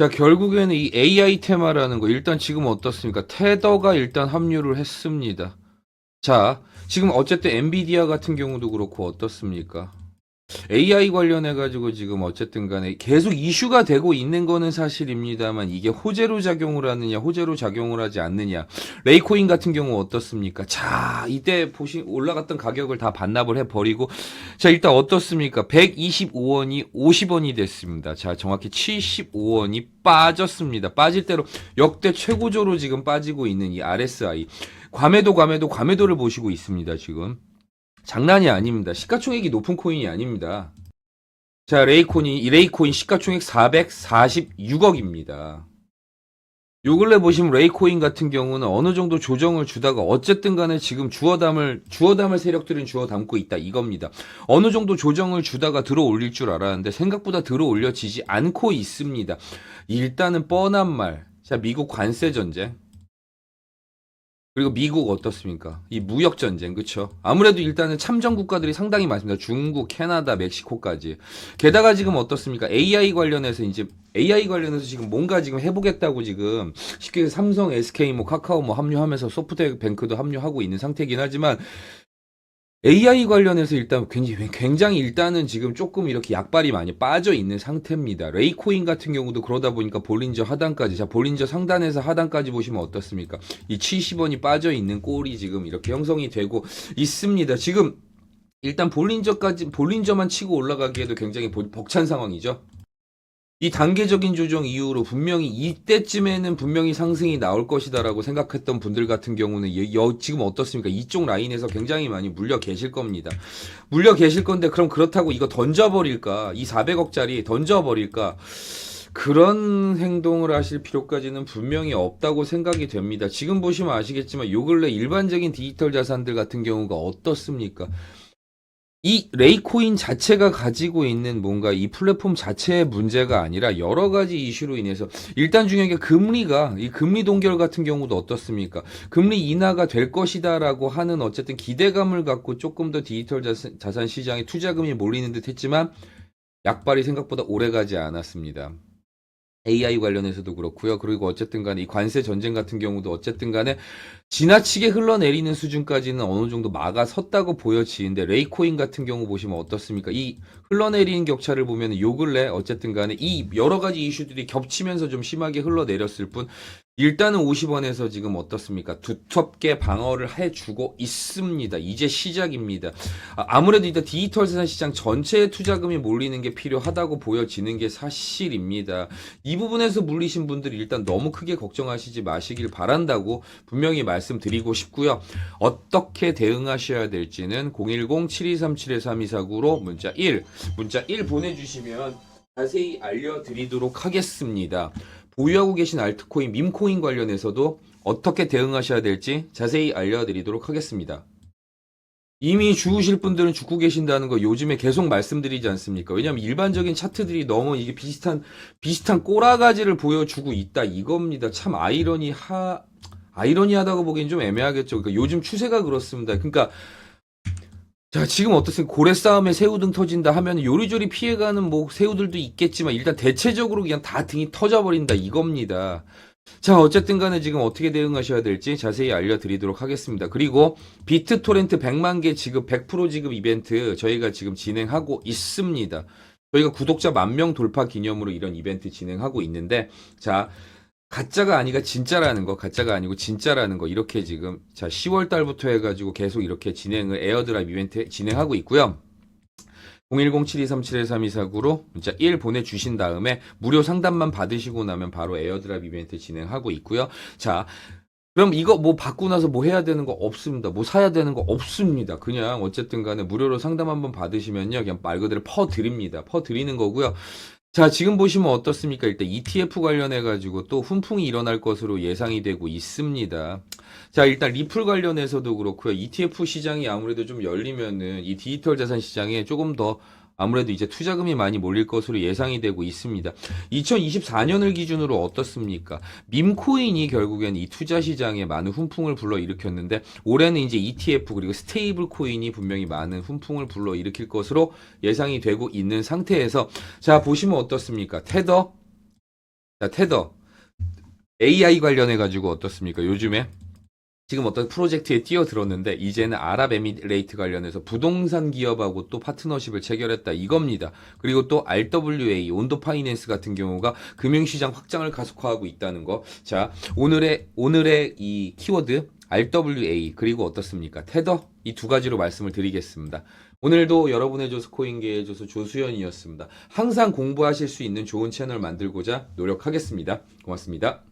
자, 결국에는 이 AI 테마라는 거, 일단 지금 어떻습니까? 테더가 일단 합류를 했습니다. 자, 지금 어쨌든 엔비디아 같은 경우도 그렇고 어떻습니까? AI 관련해 가지고 지금 어쨌든 간에 계속 이슈가 되고 있는 거는 사실입니다만 이게 호재로 작용을 하느냐, 호재로 작용을 하지 않느냐. 레이코인 같은 경우 어떻습니까? 자, 이때 보시, 올라갔던 가격을 다 반납을 해 버리고 자, 일단 어떻습니까? 125원이 50원이 됐습니다. 자, 정확히 75원이 빠졌습니다. 빠질 대로 역대 최고조로 지금 빠지고 있는 이 RSI. 과매도 과매도 과매도를 보시고 있습니다, 지금. 장난이 아닙니다. 시가총액이 높은 코인이 아닙니다. 자, 레이코인이, 이 레이코인 시가총액 446억입니다. 요 근래 보시면 레이코인 같은 경우는 어느 정도 조정을 주다가 어쨌든 간에 지금 주워 담을, 주워 담을 세력들은 주워 담고 있다 이겁니다. 어느 정도 조정을 주다가 들어 올릴 줄 알았는데 생각보다 들어 올려지지 않고 있습니다. 일단은 뻔한 말. 자, 미국 관세 전쟁. 그리고 미국 어떻습니까? 이 무역 전쟁, 그쵸? 아무래도 일단은 참전 국가들이 상당히 많습니다. 중국, 캐나다, 멕시코까지. 게다가 지금 어떻습니까? AI 관련해서 이제 AI 관련해서 지금 뭔가 지금 해보겠다고 지금 쉽게 삼성, SK, 뭐 카카오 뭐 합류하면서 소프트뱅크도 합류하고 있는 상태이긴 하지만 AI 관련해서 일단 굉장히, 굉장히 일단은 지금 조금 이렇게 약발이 많이 빠져 있는 상태입니다. 레이코인 같은 경우도 그러다 보니까 볼린저 하단까지, 자, 볼린저 상단에서 하단까지 보시면 어떻습니까? 이 70원이 빠져 있는 꼴이 지금 이렇게 형성이 되고 있습니다. 지금 일단 볼린저까지, 볼린저만 치고 올라가기에도 굉장히 보- 벅찬 상황이죠. 이 단계적인 조정 이후로 분명히 이때쯤에는 분명히 상승이 나올 것이다라고 생각했던 분들 같은 경우는 여- 여- 지금 어떻습니까? 이쪽 라인에서 굉장히 많이 물려 계실 겁니다. 물려 계실 건데 그럼 그렇다고 이거 던져버릴까? 이 400억짜리 던져버릴까? 그런 행동을 하실 필요까지는 분명히 없다고 생각이 됩니다. 지금 보시면 아시겠지만 요 근래 일반적인 디지털 자산들 같은 경우가 어떻습니까? 이 레이코인 자체가 가지고 있는 뭔가 이 플랫폼 자체의 문제가 아니라 여러 가지 이슈로 인해서 일단 중요한 게 금리가 이 금리 동결 같은 경우도 어떻습니까? 금리 인하가 될 것이다라고 하는 어쨌든 기대감을 갖고 조금 더 디지털 자산, 자산 시장에 투자금이 몰리는 듯 했지만 약발이 생각보다 오래 가지 않았습니다. AI 관련해서도 그렇고요. 그리고 어쨌든 간에 이 관세 전쟁 같은 경우도 어쨌든 간에 지나치게 흘러내리는 수준까지는 어느 정도 막아섰다고 보여지는데 레이코인 같은 경우 보시면 어떻습니까? 이 흘러내리는 격차를 보면 요 근래 어쨌든 간에 이 여러 가지 이슈들이 겹치면서 좀 심하게 흘러내렸을 뿐 일단은 50원에서 지금 어떻습니까? 두텁게 방어를 해주고 있습니다. 이제 시작입니다. 아, 아무래도 일단 디지털 자산 시장 전체에 투자금이 몰리는 게 필요하다고 보여지는 게 사실입니다. 이 부분에서 물리신 분들이 일단 너무 크게 걱정하시지 마시길 바란다고 분명히 말씀드리고 싶고요. 어떻게 대응하셔야 될지는 010-7237-3249로 문자 1, 문자 1 보내주시면 자세히 알려드리도록 하겠습니다. 보유하고 계신 알트코인, 밈코인 관련해서도 어떻게 대응하셔야 될지 자세히 알려드리도록 하겠습니다. 이미 주우실 분들은 죽고 계신다는 거 요즘에 계속 말씀드리지 않습니까? 왜냐하면 일반적인 차트들이 너무 이게 비슷한 비슷한 꼬라가지를 보여주고 있다 이겁니다. 참 아이러니 하 아이러니하다고 보기엔 좀 애매하겠죠. 그러니까 요즘 추세가 그렇습니다. 그러니까 자 지금 어떻습니까? 고래 싸움에 새우 등 터진다 하면 요리조리 피해가는 뭐 새우들도 있겠지만 일단 대체적으로 그냥 다 등이 터져버린다 이겁니다. 자, 어쨌든 간에 지금 어떻게 대응하셔야 될지 자세히 알려드리도록 하겠습니다. 그리고 비트 토렌트 100만 개 지급 100% 지급 이벤트 저희가 지금 진행하고 있습니다. 저희가 구독자 만 명 돌파 기념으로 이런 이벤트 진행하고 있는데 자, 가짜가 아니가 진짜라는 거, 가짜가 아니고 진짜라는 거 이렇게 지금 자, 10월 달부터 해 가지고 계속 이렇게 진행을 에어드랍 이벤트 진행하고 있고요. 010-7237-3249로 문자 1 보내주신 다음에 무료 상담만 받으시고 나면 바로 에어드랍 이벤트 진행하고 있고요. 자, 그럼 이거 뭐 받고 나서 뭐 해야 되는 거 없습니다. 뭐 사야 되는 거 없습니다. 그냥 어쨌든 간에 무료로 상담 한번 받으시면요. 그냥 말 그대로 퍼 드립니다. 퍼 드리는 거고요. 자, 지금 보시면 어떻습니까? 일단 ETF 관련해 가지고 또 훈풍이 일어날 것으로 예상이 되고 있습니다. 자, 일단 리플 관련해서도 그렇고요. ETF 시장이 아무래도 좀 열리면은 이 디지털 자산 시장에 조금 더 아무래도 이제 투자금이 많이 몰릴 것으로 예상이 되고 있습니다. 2024년을 기준으로 어떻습니까? 밈코인이 결국엔 이 투자 시장에 많은 훈풍을 불러 일으켰는데 올해는 이제 ETF 그리고 스테이블 코인이 분명히 많은 훈풍을 불러 일으킬 것으로 예상이 되고 있는 상태에서 자 보시면 어떻습니까? 테더 자, 테더. AI 관련해 가지고 어떻습니까? 요즘에 지금 어떤 프로젝트에 뛰어들었는데 이제는 아랍에미레이트 관련해서 부동산 기업하고 또 파트너십을 체결했다 이겁니다. 그리고 또 RWA 온도 파이낸스 같은 경우가 금융시장 확장을 가속화하고 있다는 거. 자 오늘의 오늘의 이 키워드 RWA 그리고 어떻습니까? 테더 이 두 가지로 말씀을 드리겠습니다. 오늘도 여러분의 조수 코인계의 조수 조수연이었습니다. 항상 공부하실 수 있는 좋은 채널 만들고자 노력하겠습니다. 고맙습니다.